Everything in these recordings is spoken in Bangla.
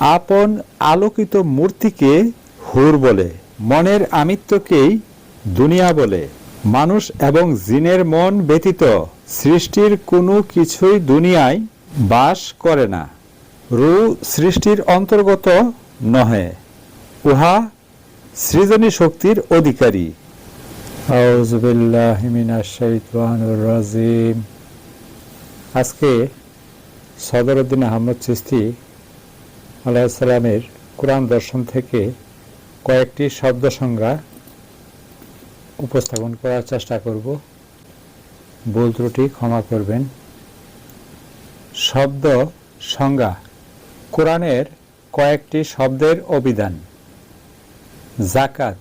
আপন আলোকিত মূর্তিকে হুর বলে, মনের আমিত্বকেই দুনিয়া বলে। মানুষ এবং জিনের মন ব্যতীত সৃষ্টির কোনো কিছুই দুনিয়ায় বাস করে না। রু সৃষ্টির অন্তর্গত নহে, উহা সৃজনী শক্তির অধিকারী। আজকে সদরুদ্দিন আহমদ চিস্তি আলাইসালামের কোরআন দর্শন থেকে কয়েকটি শব্দ সংজ্ঞা উপস্থাপন করার চেষ্টা করব। ভুল ত্রুটি ক্ষমা করবেন। শব্দ সংজ্ঞা, কোরআনের কয়েকটি শব্দের অভিধান। জাকাত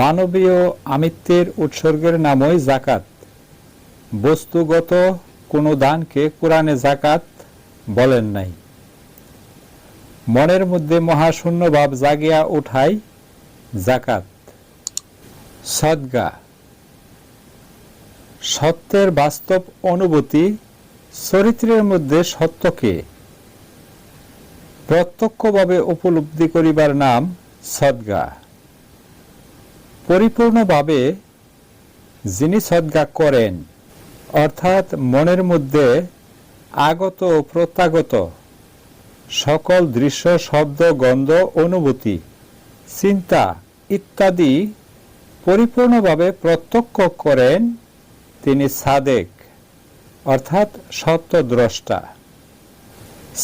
মানবীয় আমিত্বের উৎসর্গের নামই জাকাত বস্তুগত কোনো দানকে কোরআনে জাকাত বলেন নাই। মনের মধ্যে মহাশূন্য ভাব জাগিয়া উঠাই জাকাত। সদগা। সত্যের বাস্তব অনুভূতি চরিত্রের মধ্যে সত্যকে প্রত্যক্ষভাবে উপলব্ধি করিবার নাম সদগা। পরিপূর্ণভাবে যিনি সদ্গা করেন, অর্থাৎ মনের মধ্যে আগত প্রত্যাগত সকল দৃশ্য, শব্দ, গন্ধ, অনুভূতি, চিন্তা ইত্যাদি পরিপূর্ণভাবে প্রত্যক্ষ করেন তিনি সাদেক, অর্থাৎ সত্যদ্রষ্টা।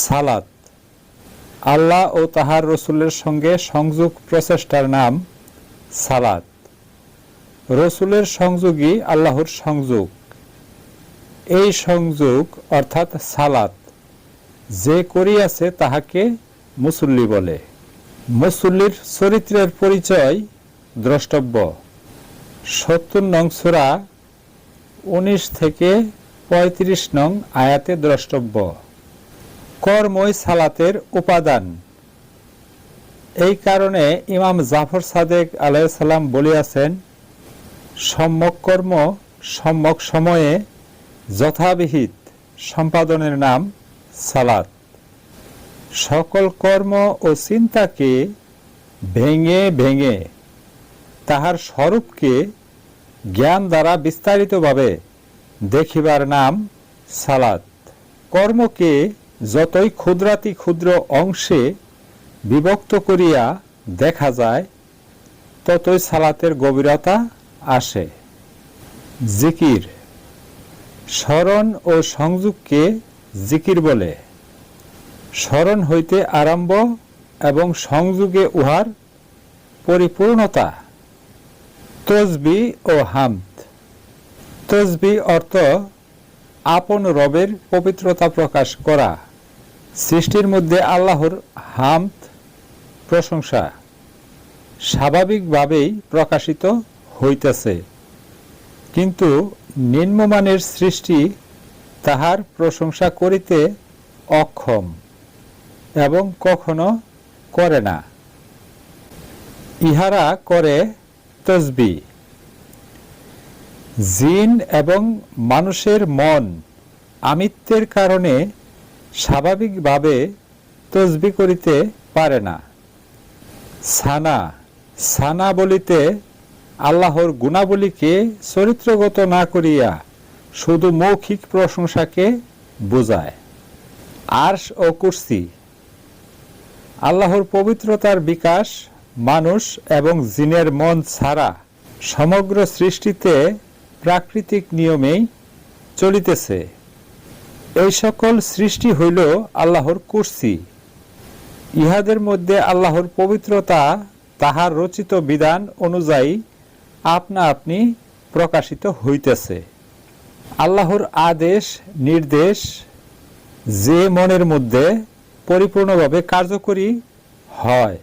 সালাত। আল্লাহ ও তাহার রসুলের সঙ্গে সংযোগ প্রচেষ্টার নাম সালাত। রসুলের সংযোগই আল্লাহর সংযোগ। এই সংযোগ অর্থাৎ সালাত যে করিয়াছে তাহাকে মুসল্লি বলে। মুসল্লির চরিত্রের পরিচয় দ্রষ্টব্য। সত্তর নং সুরা, উনিশ থেকে পঁয়ত্রিশ নং আয়াতে দ্রষ্টব্য। কর্মই সালাতের উপাদান। এই কারণে ইমাম জাফর সাদেক আলাইসাল্লাম বলিয়াছেন, সম্যক কর্ম, সম্যক সময়ে যথাবিহিত সম্পাদনের নাম সালাত সকল কর্ম ও চিন্তাকে ভেঙে ভেঙে তাহার স্বরূপকে জ্ঞান দ্বারা বিস্তারিতভাবে দেখিবার নাম সালাত কর্মকে যতই ক্ষুদ্রাতি ক্ষুদ্র অংশে বিভক্ত করিয়া দেখা যায়, ততই সালাতের গভীরতা আসে। জিকির, স্মরণ ও সংযোগকে জিকির বলে। স্মরণ হইতে আরম্ভ এবং সংযোগে উহার পরিপূর্ণতা। তসবি ও হামদ। তসবি অর্থ আপন রবের পবিত্রতা প্রকাশ করা। সৃষ্টির মধ্যে আল্লাহর হামদ প্রশংসা স্বাভাবিকভাবেই প্রকাশিত হইতেছে। কিন্তু নিম্নমানের সৃষ্টি তাহার প্রশংসা করিতে অক্ষম এবং কখনো করে না। ইহারা করে তসবি। জিন এবং মানুষের মন আমিত্বের কারণে স্বাভাবিকভাবে তসবি করিতে পারে না। সানা। সানা বলিতে আল্লাহর গুণাবলীকে চরিত্রগত না করিয়া শুধু মৌখিক প্রশংসাকে বোঝায়। আর্শ ও কুর্সি। আল্লাহর পবিত্রতার বিকাশ মানুষ এবং জিনের মন ছাড়া সমগ্র সৃষ্টিতে প্রাকৃতিক নিয়মেই চলিতেছে। এই সকল সৃষ্টি হইল আল্লাহর কুর্সি। ইহাদের মধ্যে আল্লাহর পবিত্রতা তাহার রচিত বিধান অনুযায়ী আপনা আপনি প্রকাশিত হইতেছে। আল্লাহর আদেশ, নির্দেশ যে মনের মধ্যে পরিপূর্ণভাবে কার্যকরী হয়,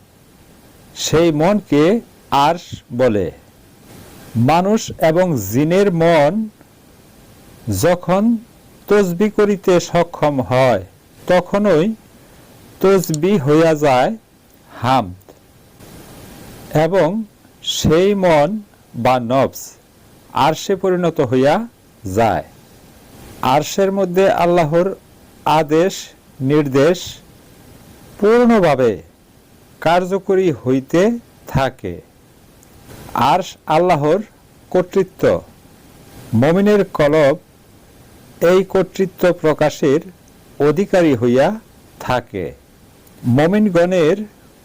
সেই মনকে আর্শ বলে। মানুষ এবং জিনের মন যখন তসবি করিতে সক্ষম হয়, তখনই তসবি হইয়া যায় হামদ এবং সেই মন বা নবস আরশে পরিণত হইয়া যায়। আরশের মধ্যে আল্লাহর আদেশ, নির্দেশ পূর্ণভাবে কার্যকরী হইতে থাকে। আর আল্লাহর কর্তৃত্ব। মমিনের কলব এই কর্তৃত্ব প্রকাশের অধিকারী হইয়া থাকে। মমিনগণের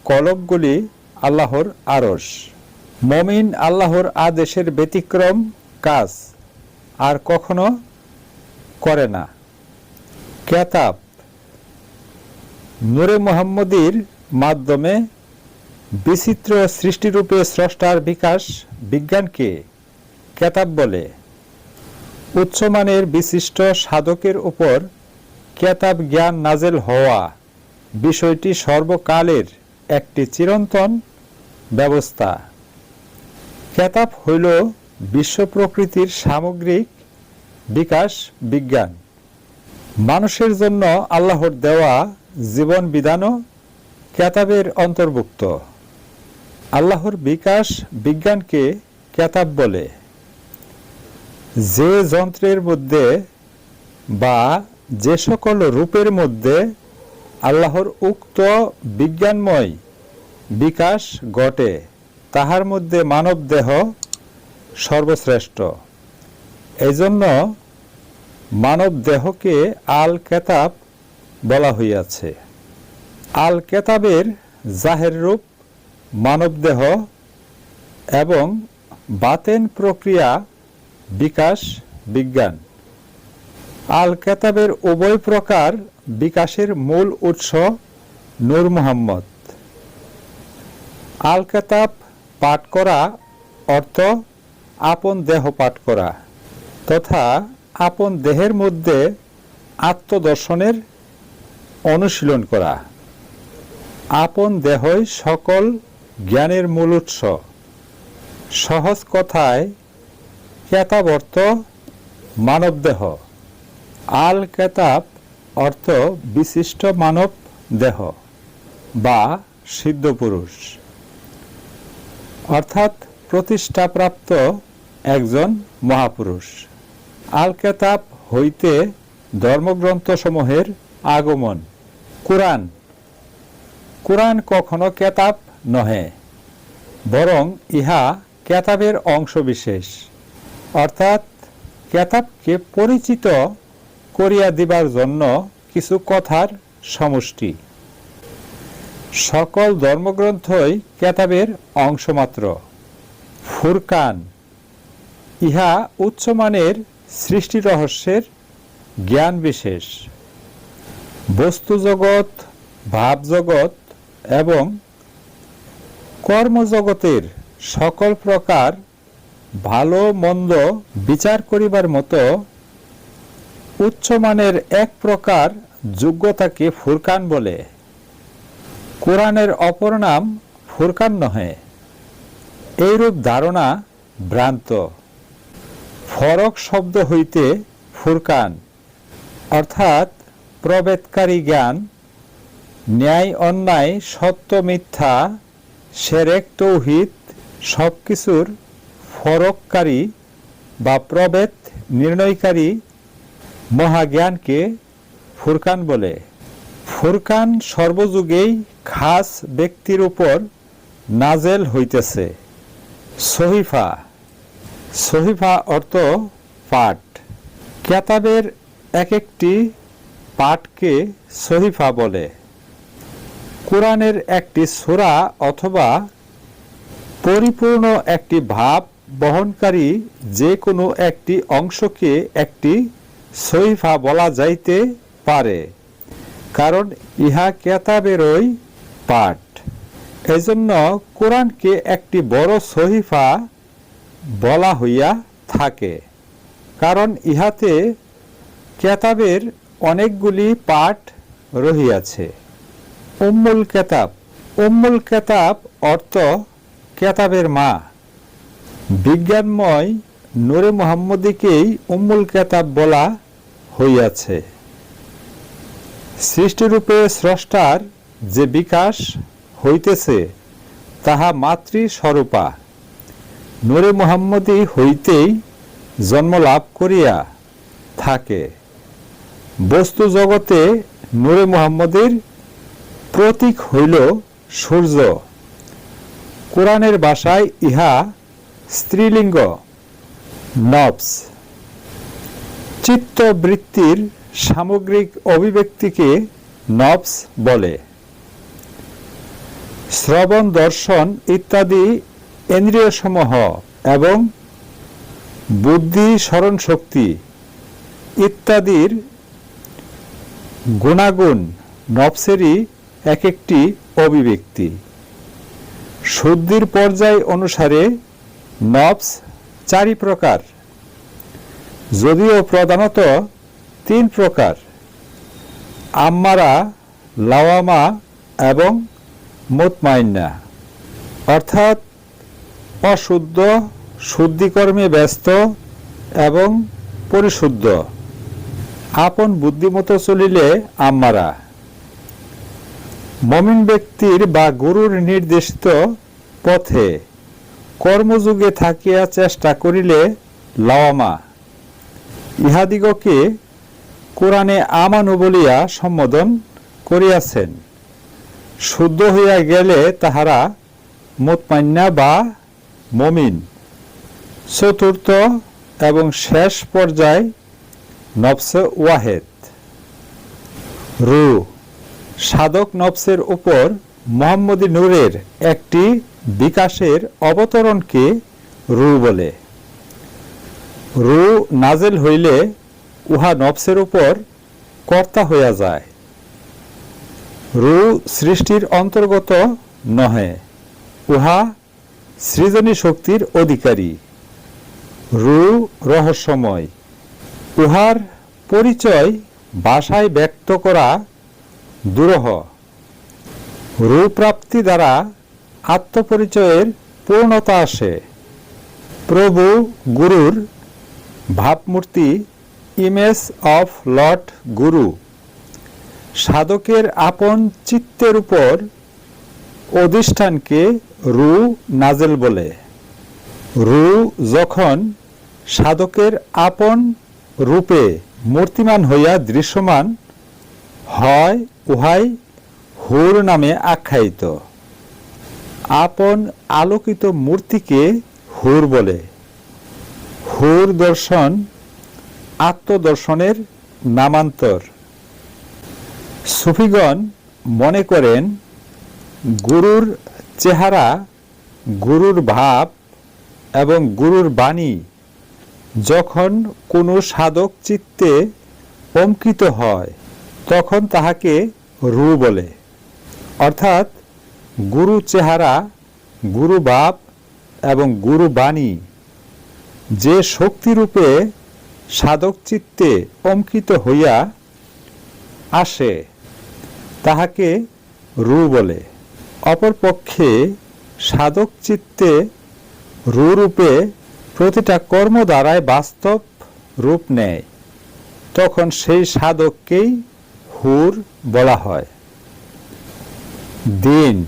কলবগুলি আল্লাহর আরস মমিন আল্লাহর আদেশের ব্যতিক্রম কাজ। আর কখনো করে না। কেতাব নূরে মোহাম্মদীর মাধ্যমে বিচিত্র সৃষ্টিরূপে স্রষ্টার বিকাশ বিজ্ঞানকে কেতাব বলে। উচ্চমানের বিশিষ্ট সাধকের উপর কেতাব জ্ঞান নাজেল হওয়া বিষয়টি সর্বকালের একটি চিরন্তন ব্যবস্থা। কেতাব হইল বিশ্ব প্রকৃতির সামগ্রিক বিকাশ, বিজ্ঞান। মানুষের জন্য আল্লাহর দেওয়া জীবন বিধানও কেতাবের অন্তর্ভুক্ত। আল্লাহর বিকাশ বিজ্ঞানকে কেতাব বলে। যে যন্ত্রের মধ্যে বা যে সকল রূপের মধ্যে আল্লাহর উক্ত বিজ্ঞানময় বিকাশ ঘটে, তাহার মধ্যে মানব দেহ সর্বশ্রেষ্ঠ। এই জন্য মানব দেহকে আল কেতাব বলা হইয়াছে। আল কেতাবের জাহের রূপ মানবদেহ এবং বাতেন প্রক্রিয়া, বিকাশ, বিজ্ঞান। আল কেতাবের উভয় প্রকার বিকাশের মূল উৎস নূর মোহাম্মদ। আল কেতাব পাঠ করা অর্থ আপন দেহ পাঠ করা, তথা আপন দেহের মধ্যে আত্মদর্শনের অনুশীলন করা। আপন দেহই সকল জ্ঞানের মূল উৎস। সহজ কথায়, কেতাবর্ত মানবদেহ আল কেতাব অর্থ বিশিষ্ট মানব দেহ বা সিদ্ধ পুরুষ। অর্থাৎ প্রতিষ্ঠাপ্রাপ্ত একজন মহাপুরুষ। আল কেতাব হইতে ধর্মগ্রন্থসমূহের আগমন। কোরআন। কোরআন কখনো কেতাব নহে, বরং ইহা কেতাবের অংশবিশেষ। অর্থাৎ কেতাবকে পরিচিত করিয়া দিবার জন্য কিছু কথার সমষ্টি। সকল ধর্মগ্রন্থই কেতাবের অংশমাত্র। ফুরকান। ইহা উচ্চমানের সৃষ্টি রহস্যের জ্ঞান বিশেষ বস্তুজগৎ, ভাবজগৎ এবং কর্মজগতের সকল প্রকার ভালো, মন্দ বিচার করিবার মতো উচ্চমানের এক প্রকার যোগ্যতাকে ফুরকান বলে। কোরআনের অপর নাম ফুরকান নহে, এইরূপ ধারণা ভ্রান্ত। ফরক শব্দ হইতে ফুরকান, অর্থাৎ প্রবেদকারী জ্ঞান, ন্যায় অন্যায়, সত্য মিথ্যা, সেরেক তৌহিদ সব কিছুর ফরককারী বা প্রবেদ নির্ণয়কারী মহাজ্ঞানকে ফুরকান বলে। ফুরকান সর্বযুগেই খাস ব্যক্তির উপর নাজেল হইতেছে। সহিফা সহিফা অর্থ পাঠ। কেতাবের এক একটি পাঠকে সহিফা বলে। কোরআনের একটি সূরা অথবা পরিপূর্ণ একটি ভাব বহনকারী যে কোনো একটি অংশকে একটি সহিফা বলা যাইতে পারে, কারণ ইহা কেতাবেরই পাঠ। এজন্য কোরআনকে একটি বড় সহিফা বলা হইয়া থাকে, কারণ ইহাতে কেতাবের অনেকগুলি পাঠ রহিয়াছে। উম্মুল কেতাব উম্মুল কেতাব অর্থ কেতাবের মা। বিজ্ঞানময় নূরে মোহাম্মদীকেই উম্মুল কেতাব বলা হইয়াছে। সৃষ্টিরূপে স্রষ্টার যে বিকাশ হইতেছে, তাহা মাতৃ স্বরূপা নূরে মোহাম্মদী হইতেই জন্ম লাভ করিয়া থাকে। বস্তু জগতে নূরে মোহাম্মদের প্রতীক হইল সূর্য। কোরআনের ভাষায় ইহা স্ত্রীলিঙ্গ, নবস। চিত্তবৃত্তির সামগ্রিক অভিব্যক্তিকে নবস বলে। শ্রবণ, দর্শন ইত্যাদি ইন্দ্রিয়সমূহ এবং বুদ্ধি, স্মরণ শক্তি ইত্যাদির গুণাগুণ নবসেরই এক একটি অভিব্যক্তি। শুদ্ধির পর্যায় অনুসারে নবস চারি প্রকার, যদিও প্রধানত তিন প্রকার, আম্মারা, লাওয়ামা এবং মুতমাইন্না। অর্থাৎ অশুদ্ধ, শুদ্ধিকর্মে ব্যস্ত এবং পরিশুদ্ধ। আপন বুদ্ধিমতো চলিলে আম্মারা। মমিন ব্যক্তির বা গুরুর নির্দেশিত পথে কর্মযুগে থাকিয়া চেষ্টা করিলে লাওয়ামা। ইহাদিগকে কোরআনে আমানু বলিয়া সম্বোধন করিয়াছেন। শুদ্ধ হইয়া গেলে তাহারা মোতমান্না বা মমিন। চতুর্থ এবং শেষ পর্যায় নবস ওয়াহেদ। রু সাধক নবসের উপর মোহাম্মদী নূরের একটি বিকাশের অবতরণকে রু বলে। রু নাজেল হইলে উহা নবসের উপর কর্তা হইয়া যায়। রু সৃষ্টির অন্তর্গত নহে, উহা সৃজনী শক্তির অধিকারী। রু, রহস্যময়। উহার পরিচয় ভাষায় ব্যক্ত করা দুরহ। রূপ্রাপ্তি দ্বারা আত্মপরিচয়ের পূর্ণতা আসে। প্রভু, গুরুর ভাবমূর্তি, ইমেজ অফ লর্ড গুরু। সাধকের আপন চিত্তের উপর অধিষ্ঠানকে রু নাজেল বলে। রু যখন সাধকের আপন রূপে মূর্তিমান হইয়া দৃশ্যমান, হয় উহাই হুর নামে আখ্যায়িত। আপন আলোকিত মূর্তিকে হুর বলে। হুর দর্শন আত্মদর্শনের নামান্তর। সুফিগণ মনে করেন গুরুর চেহারা, গুরুর ভাব এবং গুরুর বাণী যখন কোনো সাধক চিত্তে অঙ্কিত হয়, তখন তাহাকে রু বলে। অর্থাৎ গুরু চেহারা, গুরু ভাব এবং গুরু বাণী যে শক্তিরূপে সাধক চিত্তে অঙ্কিত হইয়া আসে, তাহাকে রু বলে। অপরপক্ষে সাধক চিত্তে রূপে প্রতিটা কর্ম দ্বারায় বাস্তব রূপ নেয়। তখন সেই সাধককেই হুর বলা হয়। দিন।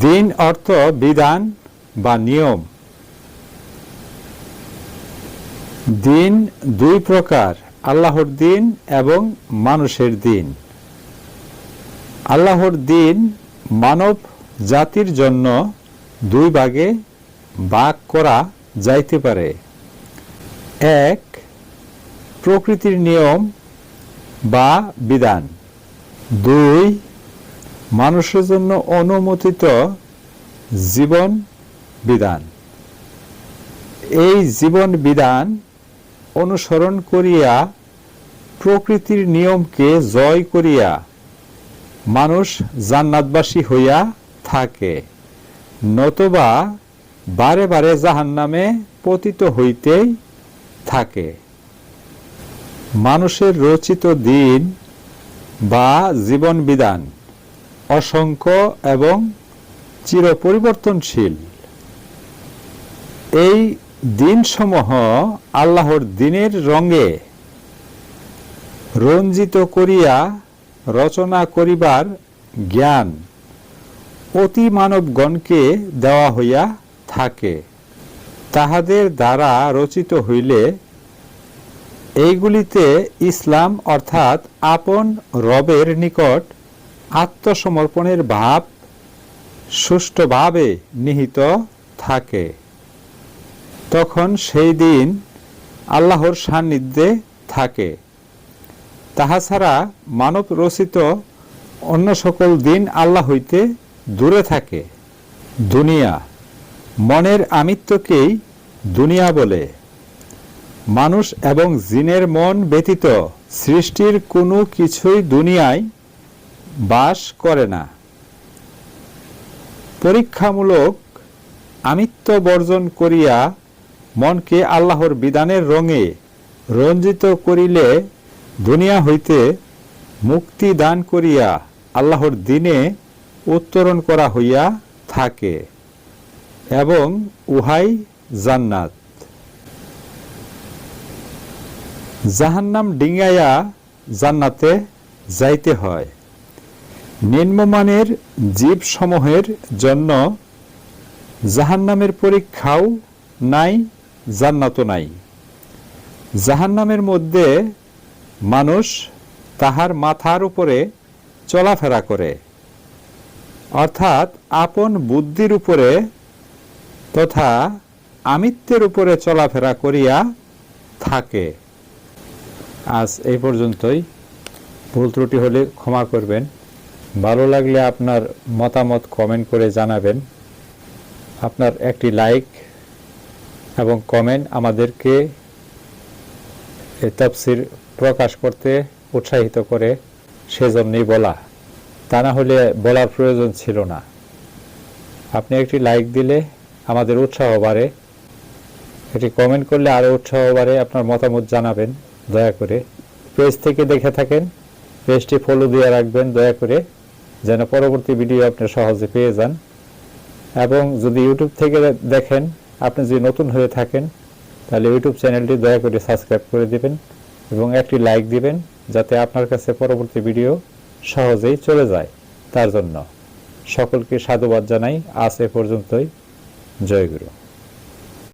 দিন অর্থ বিধান বা নিয়ম। দিন দুই প্রকার, আল্লাহর দিন এবং মানুষের দিন। আল্লাহর দিন মানব জাতির জন্য দুই ভাগে ভাগ করা যাইতে পারে। এক, প্রকৃতির নিয়ম বা বিধান। দুই, মানুষের জন্য অনুমোদিত জীবন বিধান। এই জীবন বিধান অনুসরণ করিয়া প্রকৃতির নিয়মকে জয় করিয়া মানুষ জান্নাতবাসী হইয়া থাকে, নতবা বারে বারে জাহান নামে পতিত হইতেই থাকে। মানুষের রচিত দিন বা জীবন বিধান অসংখ্য এবং চির পরিবর্তনশীল এই দিনসমূহ আল্লাহর দিনের রঙে রঞ্জিত করিয়া রচনা করিবার জ্ঞান অতি মানবগণকে দেওয়া হইয়া থাকে। তাহাদের দ্বারা রচিত হইলে এইগুলিতে ইসলাম অর্থাৎ আপন রবের নিকট আত্মসমর্পণের ভাব সুষ্ঠুভাবে নিহিত থাকে। তখন সেই দিন আল্লাহর সান্নিধ্যে থাকে। তাহা ছাড়া মানব রচিত অন্য সকল দিন আল্লাহ হইতে দূরে থাকে। দুনিয়া, মনের আমিত্বকেই দুনিয়া বলে। মানুষ এবং জিনের মন ব্যতীত সৃষ্টির কোনো কিছুই দুনিয়ায় বাস করে না। পরীক্ষামূলক আমিত্ব বর্জন করিয়া মনকে আল্লাহর বিধানের রঙে রঞ্জিত করিলে দুনিয়া হইতে মুক্তি দান করিয়া আল্লাহর দিনে উত্তরণ করা হইয়া থাকে এবং উহাই জান্নাত। জাহান্নাম ডিঙ্গাইয়া জান্নাতে যাইতে হয়। নিম্নমানের জীবসমূহের জন্য জাহান্নামের পরীক্ষাও নাই, জান্নাতও নাই। জাহান্নামের মধ্যে মানুষ তাহার মাথার উপরে চলাফেরা করে। অর্থাৎ আপন বুদ্ধির উপরে তথা আমিত্বের উপরে চলাফেরা করিয়া থাকে। আজ এই পর্যন্তই। ভুল ত্রুটি হলে ক্ষমা করবেন। ভালো লাগলে আপনার মতামত কমেন্ট করে জানাবেন। আপনার একটি লাইক এবং কমেন্ট আমাদেরকে তফসির প্রকাশ করতে উৎসাহিত করে সেজন্যই বলা। তা না হলে বলার প্রয়োজন ছিল না। আপনি একটি লাইক দিলে আমাদের উৎসাহ বাড়ে। এটি কমেন্ট করলে আরও উৎসাহ বাড়ে, আপনার মতামত জানাবেন, দয়া করে। পেজ থেকে দেখে থাকেন, পেজটি ফলো দিয়ে রাখবেন, দয়া করে, যেন পরবর্তী ভিডিও আপনি সহজে পেয়ে যান। এবং যদি ইউটিউব থেকে দেখেন, আপনি যদি নতুন হয়ে থাকেন, তাহলে ইউটিউব চ্যানেলটি দয়া করে সাবস্ক্রাইব করে দিবেন। এবং একটি লাইক দিবেন যাতে আপনার কাছে পরবর্তী ভিডিও সহজেই চলে যায়। তার জন্য সকলকে সাধুবাদ জানাই। আজ এ পর্যন্তই। জয়গুরু